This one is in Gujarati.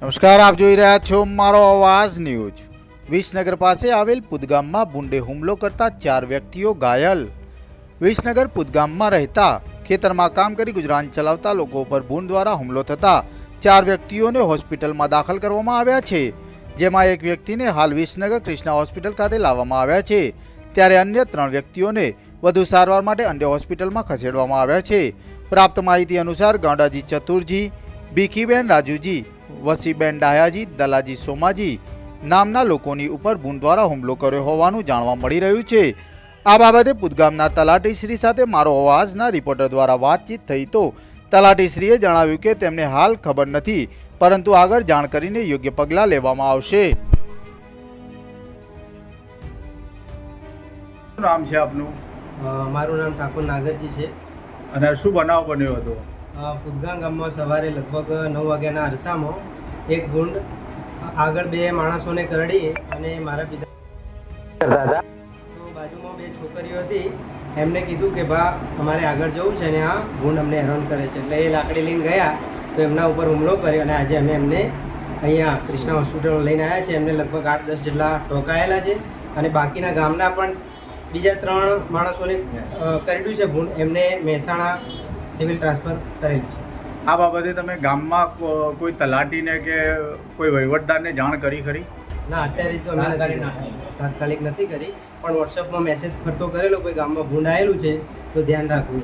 નમસ્કાર, આપ જોઈ રહ્યા છો મારો અવાજ ન્યૂઝ. વિસનગર પાસે આવેલ પુદગામમાં ભૂંડે હુમલો કરતા ચાર વ્યક્તિઓ ઘાયલ. વિસનગર પુદગામમાં રહેતા ખેતરમાં કામ કરી ગુજરાન ચલાવતા લોકો પર ભૂંડ દ્વારા હુમલો થતા ચાર વ્યક્તિઓને હોસ્પિટલમાં દાખલ કરવામાં આવ્યા છે. જેમાં એક વ્યક્તિને હાલ વિસનગર કૃષ્ણા હોસ્પિટલ ખાતે લાવવામાં આવ્યા છે. ત્યારે અન્ય ત્રણ વ્યક્તિઓને વધુ સારવાર માટે અન્ય હોસ્પિટલમાં ખસેડવામાં આવ્યા છે. પ્રાપ્ત માહિતી અનુસાર ગાંડાજી ચતુરજી, ભીખીબેન રાજુજી વસીબેન ડાયાજી દલાજી સોમાજી નામના લોકોની ઉપર દ્વારા હુમલો કર્યો હોવાનું જાણવા મળી રહ્યું છે. આ બાબતે પુદગામના તલાટીશ્રી સાથે મારો અવાજના રિપોર્ટર દ્વારા વાતચીત થઈ તો તલાટીશ્રીએ જણાવ્યું કે તેમને હાલ ખબર નથી પરંતુ આગળ જાણ કરીને યોગ્ય પગલાં લેવામાં આવશે. નામ છે આપનું? મારું નામ ઠાકોર નાગરજી છે. અને શું બનાવ બન્યો હતો? પુદગામ ગામમાં સવારે લગભગ નવ વાગ્યાના અરસામાં એક ગુંડ આગળ બે માણસોને કરડી અને મારા પિતા તો બાજુમાં બે છોકરીઓ હતી. એમને કીધું કે ભા અમારે આગળ જવું છે અને આ ગુંડ અમને હેરાન કરે છે. એટલે એ લાકડી લઈને ગયા તો એમના ઉપર હુમલો કર્યો અને આજે અમે એમને અહીંયા કૃષ્ણા હોસ્પિટલ લઈને આવ્યા છે એમને લગભગ આઠ દસ જેટલા ટોકાયેલા છે અને બાકીના ગામના પણ બીજા ત્રણ માણસોને કરડ્યું છે ભૂંડ એમને મહેસાણા સિવિલ ટ્રાન્સફર કરેલ છે. આ બાબતે તમે ગામમાં કો- કોઈ તલાટીને કે કોઈ વહીવટદારને જાણ કરી ખરી? ના અત્યારે તો અમે નથી તાત્કાલિક નથી કરી પણ વોટ્સઅપમાં મેસેજ ફરતો કરેલો કોઈ ગામમાં ભૂંડ આવેલું છે તો ધ્યાન રાખવું.